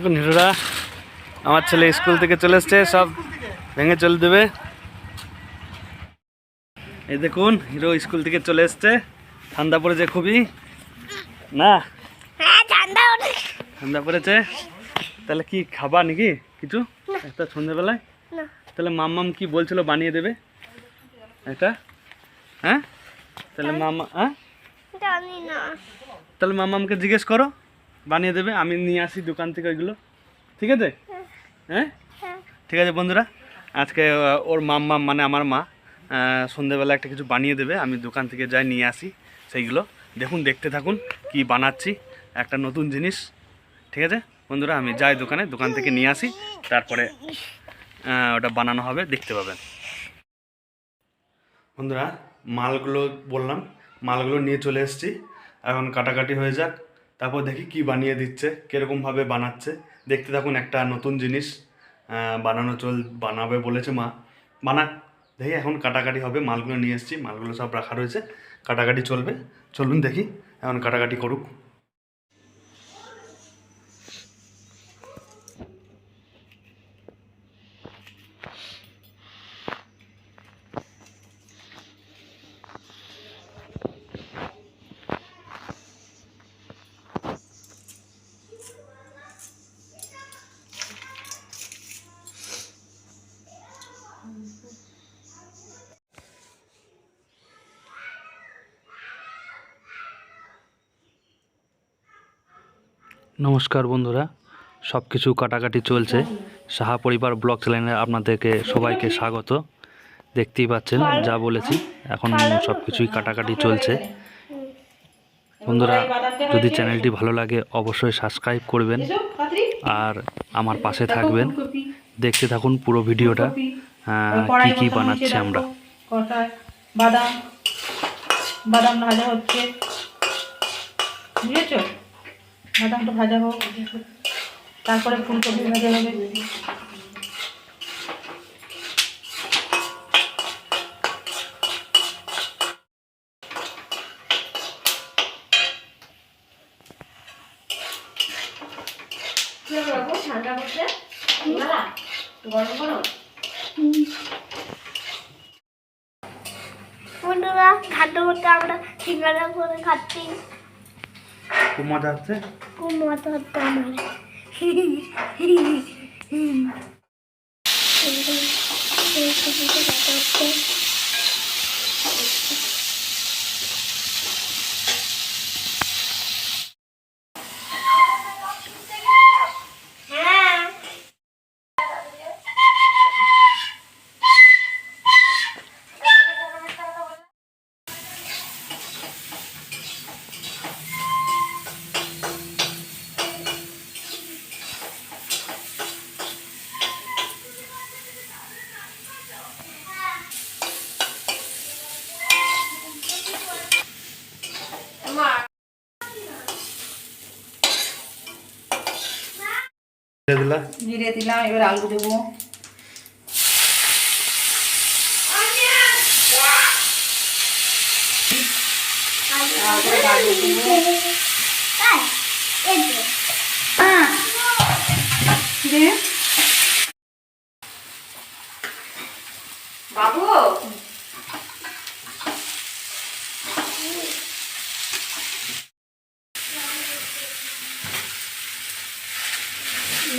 দেখুন হিরোরা আমার ছেলে স্কুল থেকে চলে এসছে সব ভেঙে চলে দেবে। এই দেখুন হিরো স্কুল থেকে চলে এসছে ঠান্ডা পড়েছে খুবই। না? হ্যাঁ ঠান্ডা পড়েছে। তাহলে কি খাবা নাকি কিছু? একটা সন্ধ্যেবেলায়? তাহলে মাম্মাম কি বলছিল বানিয়ে দেবে? একটা হ্যাঁ? তাহলে মামা হ্যাঁ? তাহলে মামামকে জিজ্ঞেস করো। বানিয়ে দেবে আমি নিয়ে আসি দোকান থেকে ওইগুলো। ঠিক আছে? হ্যাঁ? হ্যাঁ। ঠিক আছে বন্ধুরা আজকে ওর মাম্মাম মানে আমার মা সন্ধেবেলা একটা কিছু বানিয়ে দেবে আমি দোকান থেকে যাই নিয়ে আসি সেইগুলো। দেখুন দেখতে থাকুন কি বানাচ্ছি একটা নতুন জিনিস। ঠিক আছে? বন্ধুরা আমি যাই দোকানে দোকান থেকে নিয়ে আসি তারপরে ওটা বানানো হবে দেখতে পাবেন। বন্ধুরা মালগুলো বললাম মালগুলো নিয়ে চলে এসেছি। এখন কাটাকাটি হয়ে যাক। তারপর দেখি কি বানিয়ে দিচ্ছে কীরকমভাবে বানাচ্ছে। দেখতে থাকুন একটা নতুন জিনিস বানানো চল, বানাবে বলেছে মা। বানাক, দেখি এখন কাটাকাটি হবে, মালগুলো নিয়ে এসেছি, মালগুলো সব রাখা রয়েছে, কাটাকাটি চলবে। চলুন দেখি, এখন কাটাকাটি করুক। নমস্কার বন্ধুরা সব কিছু কাটাকাটি চলছে। সাহা পরিবার ব্লগ চ্যানেলে আপনাদেরকে সবাইকে স্বাগত। দেখতেই পাচ্ছেন, যা বলেছি, এখন সব কিছুই কাটাকাটি চলছে। বন্ধুরা, যদি চ্যানেলটি ভালো লাগে, অবশ্যই সাবস্ক্রাইব করবেন আর আমার পাশে থাকবেন। দেখতে থাকুন পুরো ভিডিওটা কি কি বানাচ্ছি আমরা। বাদাম বাদাম ভাজা হচ্ছে, বুঝেছ? বাদামটা ভাজা হোক তারপরে ফুলকপি ভাজা হবে। বন্ধুরা পড়তে আমরা সিঙ্গারা করে খাচ্ছি। খুব মজা হচ্ছে খুব মজা হচ্ছে আমার হ্যাঁ জিরে দিলাম এবার আলু দেবো। তারপরে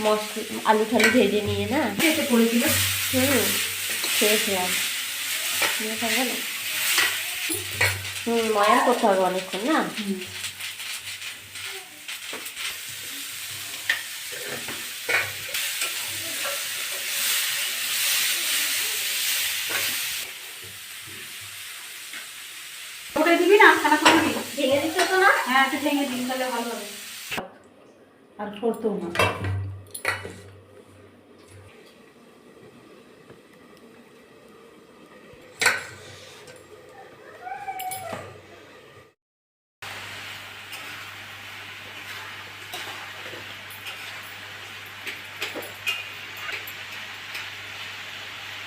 মশলা আলু ঠালু ভেজে নিয়ে না? এসে পড়েছিল হুম খেয়েছিলাম নিয়ে থাকবে না? হুম ময়ান করতে হবে অনেকক্ষণ না? দিবি না? খানা করে দিবি? ভেঙে দিচ্ছ তো না? হ্যাঁ একটু ভেঙে দিবি তাহলে ভালো হবে। আর সরতেও না।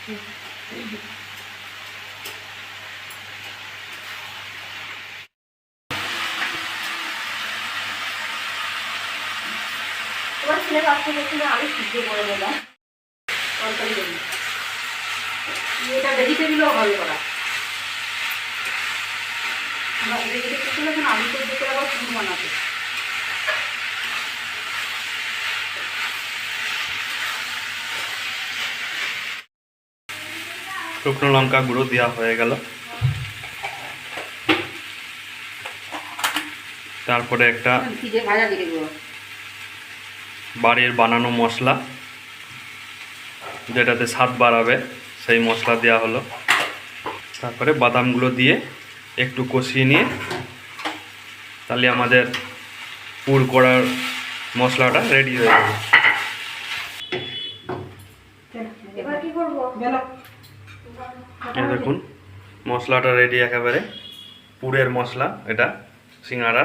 তোমার ছেলে বাচ্চা না আমি সিদ্ধ করে দিলাম তরকারি দেবো এটা ভেজিটেবিলও হবে করা। ভেজিটেবিল আলু সেদ্ধ করে আবার ফুল বানাতে শুকনো লঙ্কা গুঁড়ো দেওয়া হয়ে গেল। তারপরে একটা বাড়ির বানানো মশলা, যেটাতে স্বাদ বাড়াবে, সেই মশলা দেওয়া হলো। তারপরে বাদামগুলো দিয়ে একটু কষিয়ে নিয়ে, তাহলে আমাদের পুর করার মশলাটা রেডি হয়ে যাবে। এই দেখুন মশলাটা রেডি একেবারে। পুরের মশলা এটা সিঙ্গারা।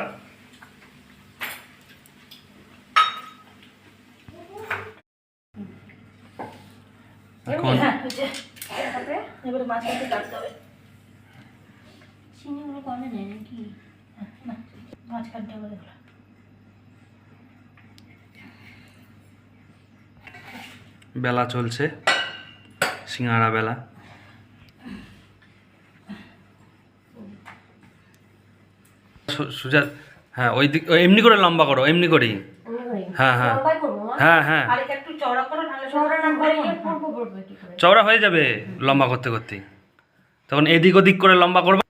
এখন হ্যাঁ বেলা চলছে সিঙ্গারা বেলা। সুজা হ্যাঁ ওই দিক এমনি করে লম্বা করো এমনি করেই। হ্যাঁ হ্যাঁ। লম্বাই করব মা? হ্যাঁ হ্যাঁ। চওড়া করো নাহলে চওড়া না করে। হ্যাঁ। হয়ে যাবে লম্বা করতে করতে। তখন এদিক ওদিক করে লম্বা করবে।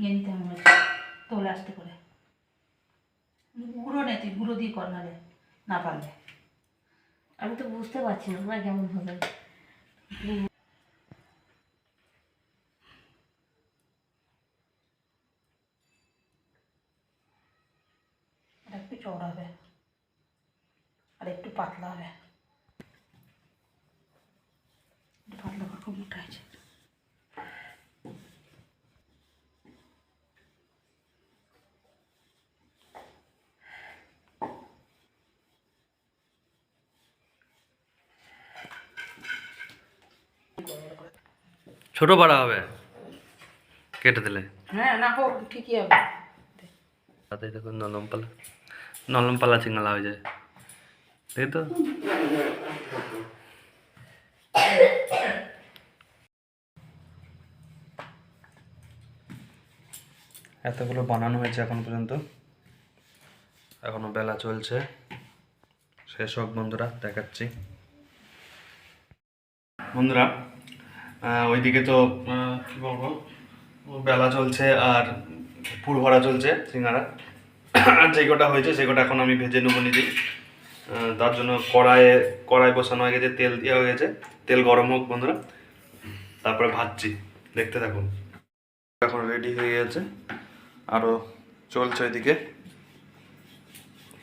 ইয়ে নিতে হবে তোলে আসতে করে। গুঁড়ো নে তুই গুঁড়ো দিয়ে কর নাহলে না পারলে আমি তো বুঝতে পারছি না কেমন হবে? চওড়া হবে আর একটু পাতলা হবে। পাতলা খুব মোটা আছে ছোট পাড়া হবে। কেটে দিলে। হ্যাঁ না হোক ঠিকই হবে। তাতে দেখুন নলমপালা নলমপালা চিংড়া হয়ে যায়। তাই তো? এতগুলো বানানো হয়েছে এখন পর্যন্ত। এখনও বেলা চলছে। শেষ হোক বন্ধুরা, দেখাচ্ছি। বন্ধুরা ওইদিকে তো কি বলব? বেলা চলছে আর পুর ভরা চলছে সিঙ্গারা। আর যে কটা হয়েছে, সে কটা এখন আমি ভেজে নেব নিজেই। তার জন্য কড়াইয়ে, কড়াই বসানো হয়ে গেছে, তেল দেওয়া হয়ে গেছে। তেল গরম হোক বন্ধুরা। তারপরে ভাজছি। দেখতে থাকুন। এখন রেডি হয়ে গেছে। আরও চলছে ওইদিকে।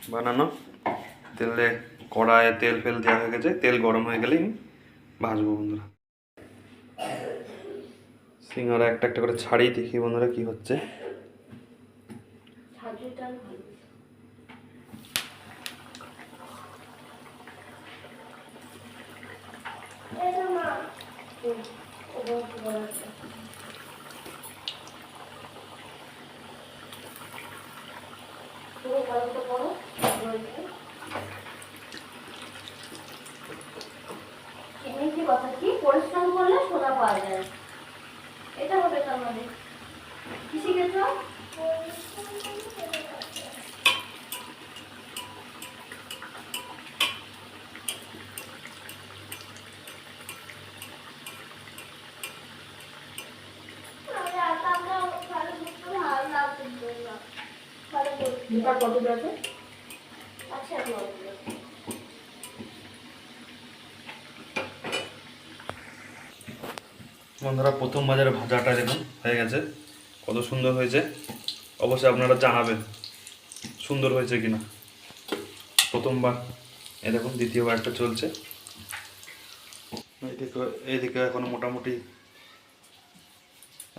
বানানো। তেলে কড়াইয়ে তেল ফেল দেওয়া হয়ে গেছে। তেল গরম হয়ে গেলেই ভাজবো বন্ধুরা। সিঙ্গারা একটা একটা করে ছাড়িয়ে দেখি বন্ধুরা কি হচ্ছে। ভালো এটা পুরো গরমটা করো কি কথা কি, পরিশ্রম করলে সোনা পাওয়া যায়। এটা হবে তার মানে। কি শিখেছ ভালো লাগছে না ভালো আছে আচ্ছা বন্ধুরা প্রথম বাজারে ভাজাটা দেখুন হয়ে গেছে। কত সুন্দর হয়েছে। অবশ্যই আপনারা জানাবেন সুন্দর হয়েছে কিনা। প্রথমবার এ দেখুন দ্বিতীয়বারটা চলছে। এইদিকে এইদিকে এখনও মোটামুটি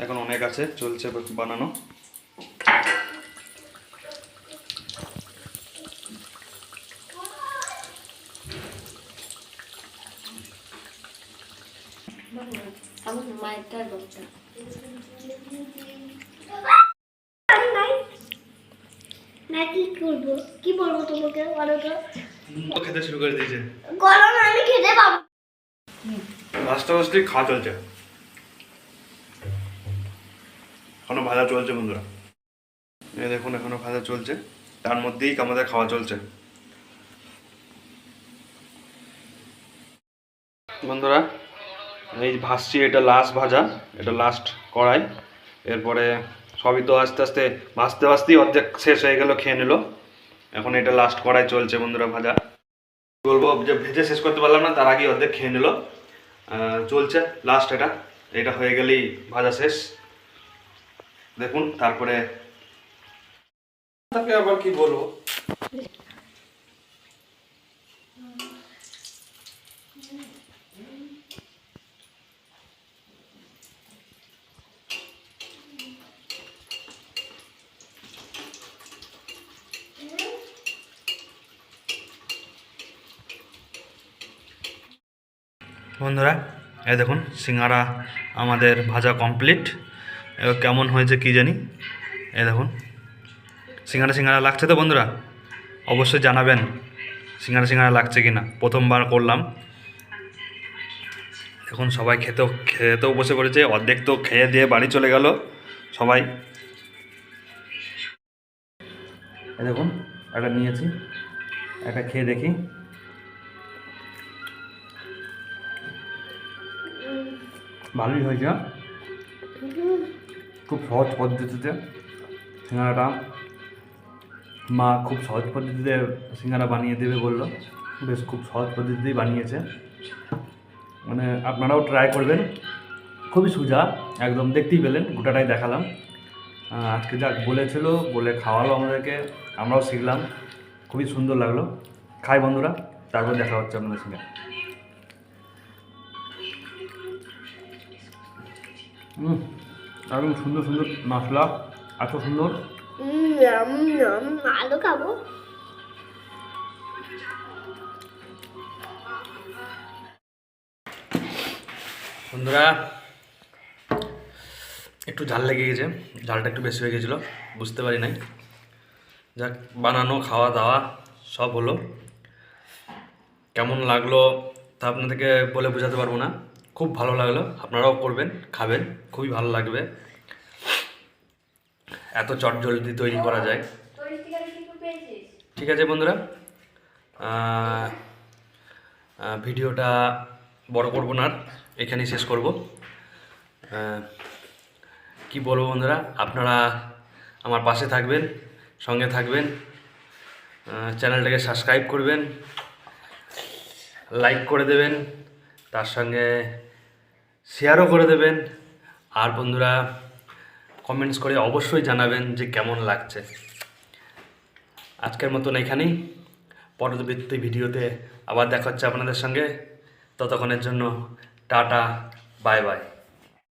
এখন অনেক আছে চলছে বানানো। শয়তান বাচ্চা। না করব? কি বলব তোমাকে? বলো তো। খেতে শুরু করে দিয়েছে। গরম আমি খেতে পাবো লাস্টে লাস্টে খাওয়া চলছে। এখনও ভাজা চলছে বন্ধুরা। এই দেখুন এখনও ভাজা চলছে। তার মধ্যেই আমাদের খাওয়া চলছে। বন্ধুরা এই ভাসছি, এটা লাস্ট ভাজা, এটা লাস্ট কড়াই। এরপরে সবই তো আস্তে আস্তে ভাজতে ভাজতেই অর্ধেক শেষ হয়ে গেল, খেয়ে নিল। এখন এটা লাস্ট কড়াই চলছে বন্ধুরা ভাজা। বলব, যে ভেজে শেষ করতে পারলাম না, তার আগেই অর্ধেক খেয়ে নিল। চলছে লাস্ট এটা। এটা হয়ে গেলেই ভাজা শেষ। দেখুন, তারপরে তাকে আবার কি বলব? বন্ধুরা, এই দেখুন, সিঙ্গারা আমাদের ভাজা কমপ্লিট এবার কেমন হয়েছে কি জানি? এই দেখুন, সিঙ্গারা সিঙ্গারা লাগছে তো বন্ধুরা? অবশ্যই জানাবেন, সিঙ্গারা সিঙ্গারা লাগছে কি না প্রথমবার করলাম। এখন সবাই খেতেও খেতেও বসে পড়েছে, অর্ধেক তো খেয়ে দিয়ে বাড়ি চলে গেল সবাই। দেখুন, একটা নিয়েছি, একটা খেয়ে দেখি। ভালোই হয়েছে। খুব সহজ পদ্ধতিতে সিঙ্গারাটা। মা খুব সহজ পদ্ধতিতে সিঙ্গারা বানিয়ে দেবে বলল। বেশ খুব সহজ পদ্ধতিতেই বানিয়েছে। মানে আপনারাও ট্রাই করবেন। খুবই সোজা, একদম দেখতেই পেলেন, গোটাটাই দেখালাম। আজকে যাক বলেছিল, বলে খাওয়ালো আমাদেরকে, আমরাও শিখলাম। খুবই সুন্দর লাগল। খাই বন্ধুরা, তারপর দেখা হচ্ছে আপনাদের সঙ্গে। একদম সুন্দর সুন্দর মশলা এত সুন্দর। আলু খাব। বন্ধুরা একটু ঝাল লেগে গেছে ঝালটা একটু বেশি হয়ে গেছিল বুঝতে পারি নাই। যাক বানানো খাওয়া দাওয়া সব হলো। কেমন লাগল তা আপনাদেরকে বলে বোঝাতে পারব না। খুব ভালো লাগল। আপনারাও করবেন, খাবেন, খুবই ভালো লাগবে। এত চট জলদি তৈরি করা যায়। ঠিক আছে বন্ধুরা ভিডিওটা বড় করব না এখানেই শেষ করব। কি বলব বন্ধুরা, আপনারা আমার পাশে থাকবেন, সঙ্গে থাকবেন চ্যানেলটাকে সাবস্ক্রাইব করবেন, লাইক করে দেবেন, তার সঙ্গে শেয়ারও করে দেবেন। আর বন্ধুরা কমেন্টস করে অবশ্যই জানাবেন যে কেমন লাগছে। আজকের মতন এখানেই। পরবর্তী ভিডিওতে আবার দেখা হচ্ছে আপনাদের সঙ্গে। ততক্ষণের জন্য টাটা, বাই বাই।